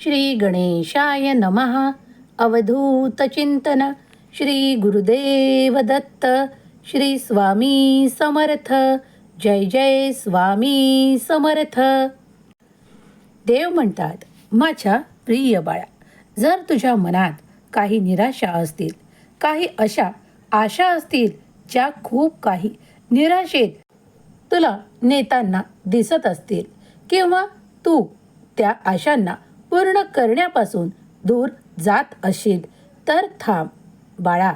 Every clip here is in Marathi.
श्री गणेशाय नमः. अवधूत चिंतन. श्री गुरुदेव दत्त. श्री स्वामी समर्थ. जय जय स्वामी समर्थ. देव म्हणतात माझ्या प्रिय बाळा जर तुझ्या मनात काही निराशा असतील काही अशा आशा असतील ज्या खूप काही निराशेत तुला नेताना दिसत असतील किंवा तू त्या आशांना पूर्ण करण्यापासून दूर जात असेल तर थांब. बाळा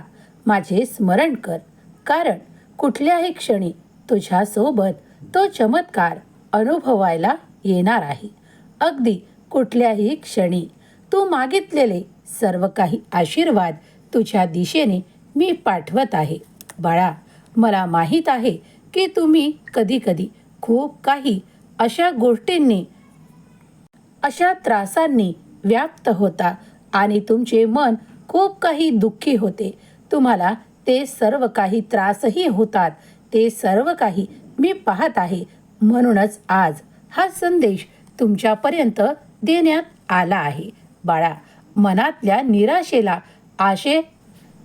माझे स्मरण कर. कारण कुठल्याही क्षणी तुझ्यासोबत तो चमत्कार अनुभवायला येणार आहे. अगदी कुठल्याही क्षणी तू मागितलेले सर्व काही आशीर्वाद तुझ्या दिशेने मी पाठवत आहे. बाळा मला माहीत आहे की तुम्ही कधीकधी खूप काही अशा गोष्टींनी अशा त्रासांनी व्याप्त होता आणि तुमचे मन खूप काही दुःखी होते. तुम्हाला ते सर्व काही त्रासही होतात. ते सर्व काही मी पाहत आहे. म्हणूनच आज हा संदेश तुमच्यापर्यंत देण्यात आला आहे. बाळा मनातल्या निराशेला आशे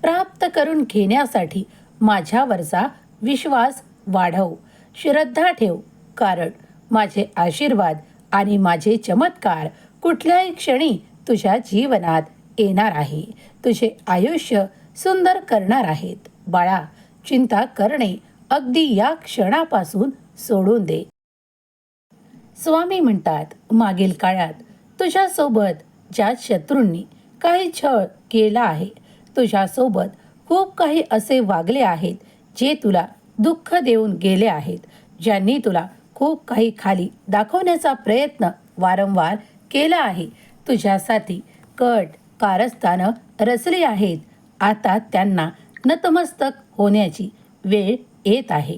प्राप्त करून घेण्यासाठी माझ्यावरचा विश्वास वाढव. श्रद्धा ठेव कारण माझे आशीर्वाद आणि माझे चमत्कार कुठल्याही क्षणी तुझ्या जीवनात येणार आहे. तुझे आयुष्य सुंदर करणार आहेत. बाळा चिंता करणे अगदी या क्षणापासून सोडून दे. स्वामी म्हणतात मागील काळात तुझ्यासोबत ज्या शत्रूंनी काही छळ केला आहे तुझ्यासोबत खूप काही असे वागले आहेत जे तुला दुःख देऊन गेले आहेत ज्यांनी तुला खूप काही खाली दाखवण्याचा प्रयत्न वारंवार केला आहे. तुझ्यासाठी कट कारस्थानं रचली आहेत. आता त्यांना नतमस्तक होण्याची वेळ येत आहे.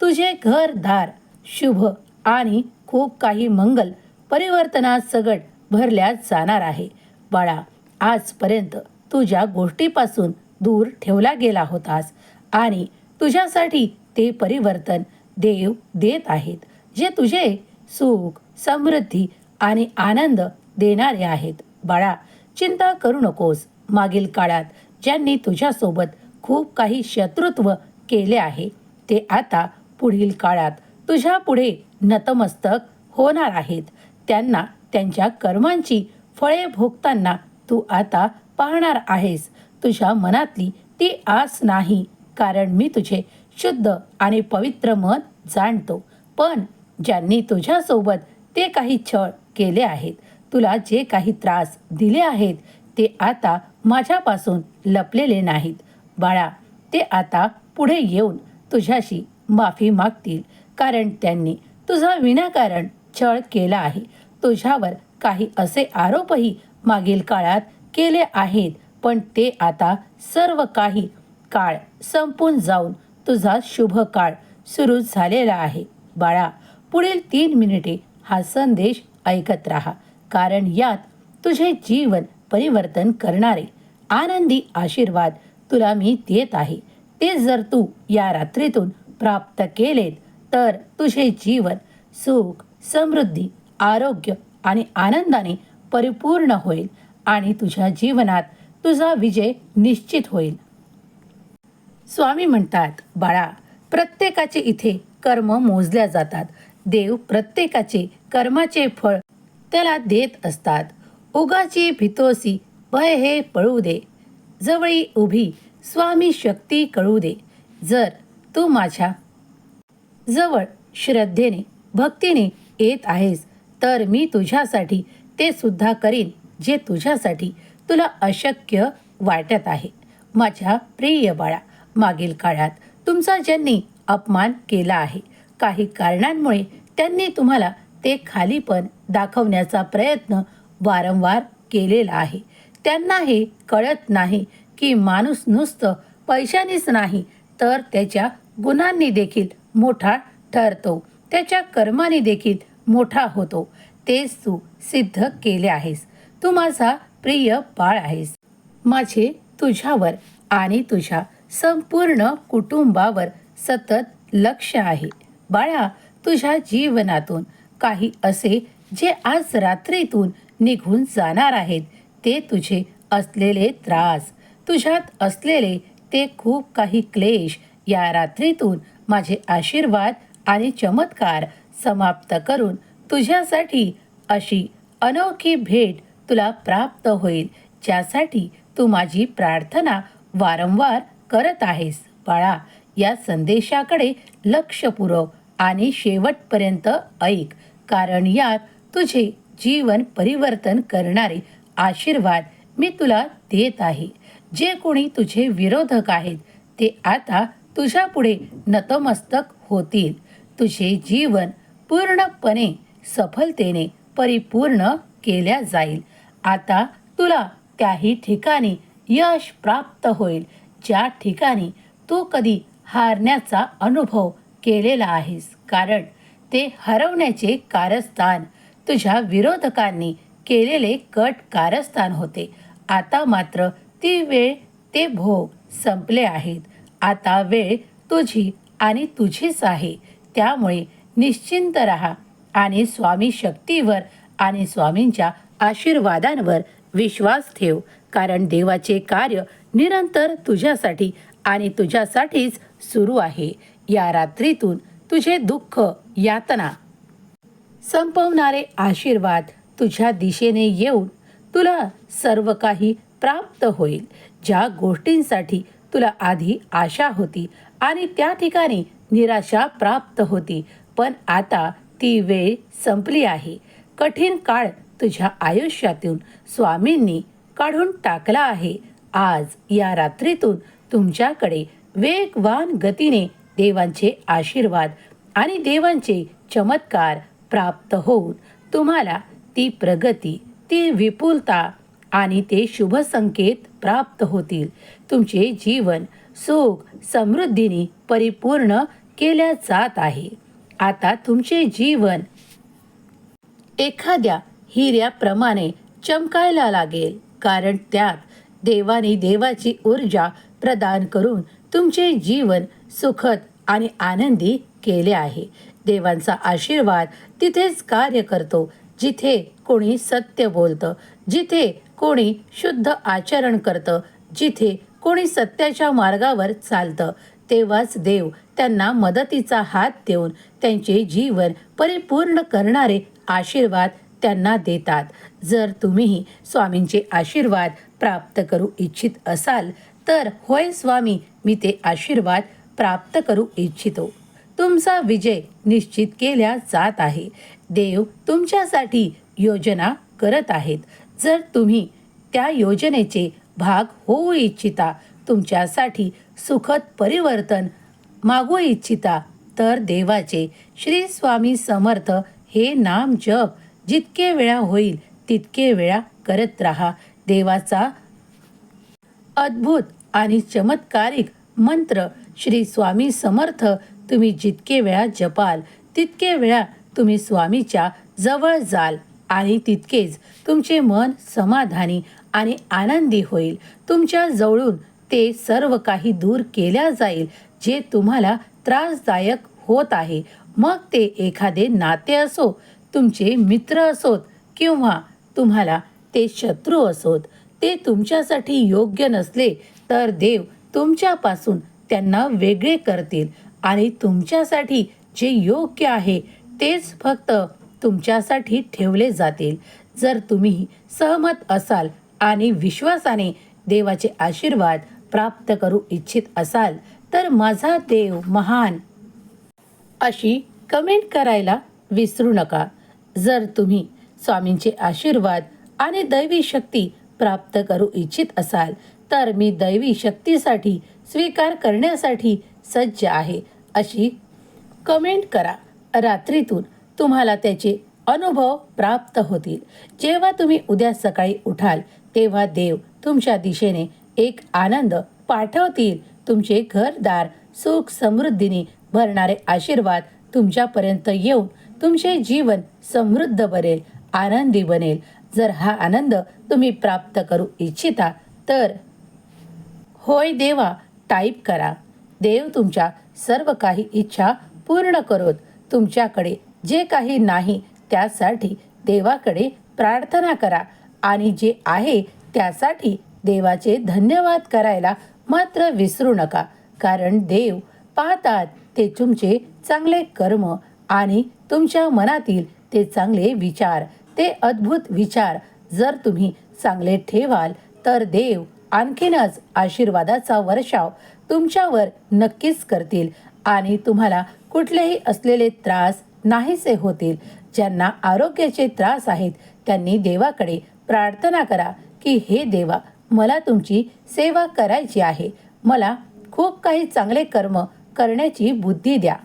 तुझे घरदार शुभ आणि खूप काही मंगल परिवर्तनात सगट भरल्या जाणार आहे. बाळा आजपर्यंत तुझ्या गोष्टीपासून दूर ठेवला गेला होतास आणि तुझ्यासाठी ते परिवर्तन देव देत आहेत. जे तुझे सुख समृद्धी आणि आनंद देणारे आहेत. बाळा चिंता करू नकोस. मागील काळात ज्यांनी तुझ्यासोबत खूप काही शत्रुत्व केले आहे ते आता पुढील काळात तुझ्या पुढे नतमस्तक होणार आहेत. त्यांना त्यांच्या कर्मांची फळे भोगताना तू आता पाहणार आहेस. तुझ्या मनातली ती आस नाही कारण मी तुझे शुद्ध आणि पवित्र मन जाणतो. पण ज्यांनी तुझ्यासोबत ते काही छळ केले आहेत तुला जे काही त्रास दिले आहेत ते आता माझ्यापासून लपलेले नाहीत. बाळा ते आता पुढे येऊन तुझ्याशी माफी मागतील कारण त्यांनी तुझा विनाकारण छळ केला आहे. तुझ्यावर काही असे आरोपही मागील काळात केले आहेत पण ते आता सर्व काही काळ संपून जाऊन तुझा शुभ काळ सुरू झालेला आहे. बाळा पुढील तीन मिनिटे हा संदेश ऐकत राहा. कारण यात तुझे जीवन परिवर्तन करणारे आनंदी आशीर्वाद तुला मी देत आहे. ते जर तू या रात्रीतून प्राप्त केलेत तर तुझे जीवन सुख समृद्धी आरोग्य आणि आनंदाने परिपूर्ण होईल आणि तुझ्या जीवनात तुझा विजय निश्चित होईल. स्वामी म्हणतात बाळा प्रत्येकाचे इथे कर्म मोजल्या जातात. देव प्रत्येकाचे कर्माचे फळ त्याला देत असतात. उगाची भितोसी भय हे पळू दे. जवळी उभी स्वामी शक्ती कळू दे. जर तू माझ्या जवळ श्रद्धेने भक्तीने येत आहेस तर मी तुझ्यासाठी ते सुद्धा करीन जे तुझ्यासाठी तुला अशक्य वाटत आहे. माझ्या प्रिय बाळा मागील काळात तुमचा ज्यांनी अपमान केला आहे काही कारणांमुळे त्यांनी तुम्हाला ते खालीपण दाखवण्याचा प्रयत्न वारंवार केलेला आहे. त्यांना हे कळत नाही की माणूस नुसतं पैशानेच नाही तर त्याच्या गुणांनी देखील मोठा ठरतो. त्याच्या कर्माने देखील मोठा होतो. तेच तू सिद्ध केले आहेस. तू माझा प्रिय बाळ आहेस. माझे तुझ्यावर आणि तुझ्या संपूर्ण कुटुंबावर सतत लक्ष आहे. बाळा तुझ्या जीवनातून. काही असे जे आज रात्रीतून निघून जाणार आहेत ते तुझे असलेले त्रास. तुझ्यात असलेले ते खूप काही क्लेश या रात्रीतून माझे आशीर्वाद आणि चमत्कार समाप्त करून तुझ्यासाठी अशी अनोखी भेट तुला प्राप्त होईल ज्यासाठी तू माझी प्रार्थना वारंवार करत आहेस. बाळा या संदेशाकडे लक्ष पुरव. आणि शेवटपर्यंत ऐक कारण यात तुझे जीवन परिवर्तन करणारे आशीर्वाद मी तुला देत आहे. जे कोणी तुझे विरोधक आहेत ते आता तुझ्यापुढे नतमस्तक होतील. तुझे जीवन पूर्णपणे सफलतेने परिपूर्ण केल्या जाईल. आता तुला त्याही ठिकाणी यश प्राप्त होईल. ज्या ठिकाणी तू कधी हारण्याचा अनुभव केलेला आहेस. कारण ते हरवण्याचे कारस्थान तुझ्या विरोधकांनी केलेले कट कारस्थान होते. आता मात्र ती वेळ ते भोग संपले आहेत. आता वेळ तुझी आणि तुझीच आहे. त्यामुळे निश्चिंत राहा आणि स्वामी शक्तीवर आणि स्वामींच्या आशीर्वादांवर विश्वास ठेव. कारण देवाचे कार्य निरंतर तुझ्यासाठी आणि तुझ्यासाठीच सुरू आहे. या रात्रीतून तुझे दुःख यातना संपवणारे आशीर्वाद तुझ्या दिशेने येऊन तुला सर्व काही प्राप्त होईल. ज्या गोष्टींसाठी तुला आधी आशा होती आणि त्या ठिकाणी निराशा प्राप्त होती पण आता ती वेळ संपली आहे. कठीण काळ तुझ्या आयुष्यातून स्वामींनी काढून टाकला आहे. आज या रात्रीतून तुमच्याकडे वेगवान गतीने देवांचे आशीर्वाद आणि देवांचे चमत्कार प्राप्त होऊन तुम्हाला ती प्रगती ती विपुलता आणि ते शुभ संकेत प्राप्त होतील. तुमचे जीवन सुख समृद्धीने परिपूर्ण केल्या जात आहे. आता तुमचे जीवन एखाद्या हिऱ्याप्रमाणे चमकायला लागेल कारण त्यात देवाने देवाची ऊर्जा प्रदान करून तुमचे जीवन सुखद आणि आनंदी केले आहे. देवांचा आशीर्वाद तिथेच कार्य करतो जिथे कोणी सत्य बोलतं जिथे कोणी शुद्ध आचरण करतं जिथे कोणी सत्याच्या मार्गावर चालतं. तेव्हाच देव त्यांना मदतीचा हात देऊन त्यांचे जीवन परिपूर्ण करणारे आशीर्वाद त्यांना देतात. जर तुम्हीही स्वामींचे आशीर्वाद प्राप्त करू इच्छित असाल तर होय स्वामी मी ते आशीर्वाद प्राप्त करू इच्छितो. तुमचा विजय निश्चित केल्या जात आहे. देव तुमच्यासाठी योजना करत आहेत. जर तुम्ही त्या योजनेचे भाग होऊ इच्छिता तुमच्यासाठी सुखद परिवर्तन मागू इच्छिता तर देवाचे श्री स्वामी समर्थ हे नाम जप जितके वेळा होईल तितके वेळा करत राहा. देवाचा अद्भुत आणि चमत्कारिक मंत्र श्री स्वामी समर्थ तुम्ही जितके वेळा जपाल तितके वेळा तुम्ही स्वामीच्या जवळ जाल आणि तितकेच तुमचे मन समाधानी आणि आनंदी होईल. तुमच्या जवळून ते सर्व काही दूर केल्या जाईल जे तुम्हाला त्रासदायक होत आहे. मग ते एखादे नाते असो तुमचे मित्र असोत किंवा तुम्हाला ते शत्रू असोत ते तुमच्यासाठी योग्य नसले तर देव तुमच्यापासून त्यांना वेगळे करतील. आणि तुमच्यासाठी जे योग्य आहे तेच फक्त तुमच्यासाठी ठेवले जातील. जर तुम्ही सहमत असाल आणि विश्वासाने देवाचे आशीर्वाद प्राप्त करू इच्छित असाल तर माझा देव महान. अशी कमेंट करायला विसरू नका. जर तुम्ही स्वामींचे आशीर्वाद आणि दैवी शक्ती प्राप्त करू इच्छित असाल तर मी दैवी शक्तीसाठी स्वीकार करण्यासाठी सज्ज आहे. अशी कमेंट करा. रात्रीतून तुम्हाला त्याचे अनुभव प्राप्त होतील. जेव्हा तुम्ही उद्या सकाळी उठाल तेव्हा देव तुमच्या दिशेने एक आनंद पाठवतील. तुमचे घरदार सुख समृद्धीने भरणारे आशीर्वाद तुमच्यापर्यंत येऊन तुमचे जीवन समृद्ध बनेल आनंदी बनेल. जर हा आनंद तुम्ही प्राप्त करू इच्छिता तर होय देवा टाईप करा. देव तुमच्या सर्व काही इच्छा पूर्ण करोत. तुमच्याकडे जे काही नाही त्यासाठी देवाकडे प्रार्थना करा. आणि जे आहे त्यासाठी देवाचे धन्यवाद करायला मात्र विसरू नका. कारण देव पाहतात ते तुमचे चांगले कर्म आणि तुमच्या मनातील ते चांगले विचार ते अद्भुत विचार. जर तुम्ही चांगले ठेवाल तर देव आणखीनच आशीर्वादाचा वर्षाव तुमच्यावर नक्कीच करतील आणि तुम्हाला कुठलेही असलेले त्रास नाहीसे होतील. ज्यांना आरोग्याचे त्रास आहेत त्यांनी देवाकडे प्रार्थना करा की हे देवा मला तुमची सेवा करायची आहे. मला खूप काही चांगले कर्म करण्याची बुद्धी द्या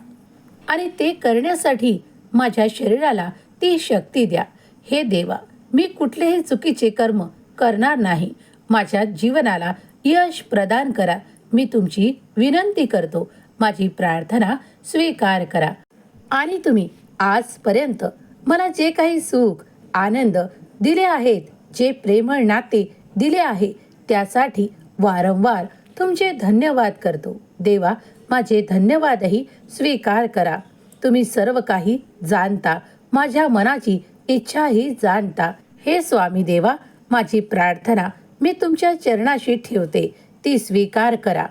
आणि ते करण्यासाठी माझ्या शरीराला ती शक्ती द्या. हे देवा मी कुठलेही चुकीचे कर्म करणार नाही. माझ्या जीवनाला यश प्रदान करा. मी तुमची विनंती करतो. माझी प्रार्थना स्वीकार करा. आणि तुम्ही आजपर्यंत मला जे काही सुख आनंद दिले आहेत जे प्रेमळ नाते दिले आहे त्यासाठी वारंवार तुमचे धन्यवाद करतो. देवा माझे धन्यवादही स्वीकार करा. तुम्ही सर्व काही जाणता माझ्या मनाची इच्छाही जाणता. हे स्वामी देवा माझी प्रार्थना मी तुमच्या चरणाशी ठेवते. ती स्वीकार करा.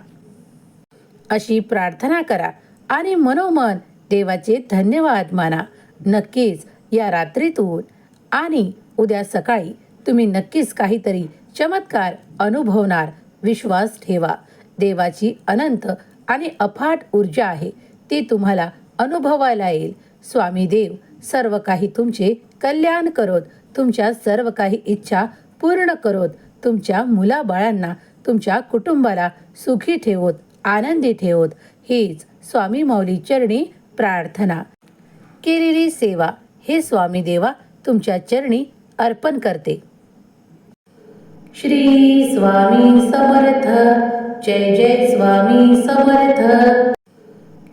अशी प्रार्थना करा आणि मनोमन देवाचे धन्यवाद माना. नक्कीच या रात्रीतून आणि उद्या सकाळी तुम्ही नक्कीच काहीतरी चमत्कार अनुभवणार. विश्वास ठेवा. देवाची अनंत आणि अफाट ऊर्जा आहे. ती तुम्हाला अनुभवायला येईल. स्वामी देव सर्व काही तुमचे कल्याण करोत. तुमच्या सर्व काही इच्छा पूर्ण करोत. तुमच्या मुलाबाळांना तुमच्या कुटुंबाला सुखी ठेवत आनंदी ठेवत. हीच स्वामी माऊली चरणी प्रार्थना. केलेली सेवा हे स्वामी देवा तुमच्या चरणी अर्पण करते. श्री स्वामी समर्थ. जय जय स्वामी समर्थ.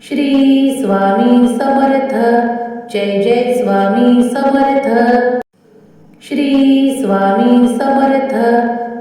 श्री स्वामी समर्थ. जय जय स्वामी समर्थ. श्री स्वामी समर्थ.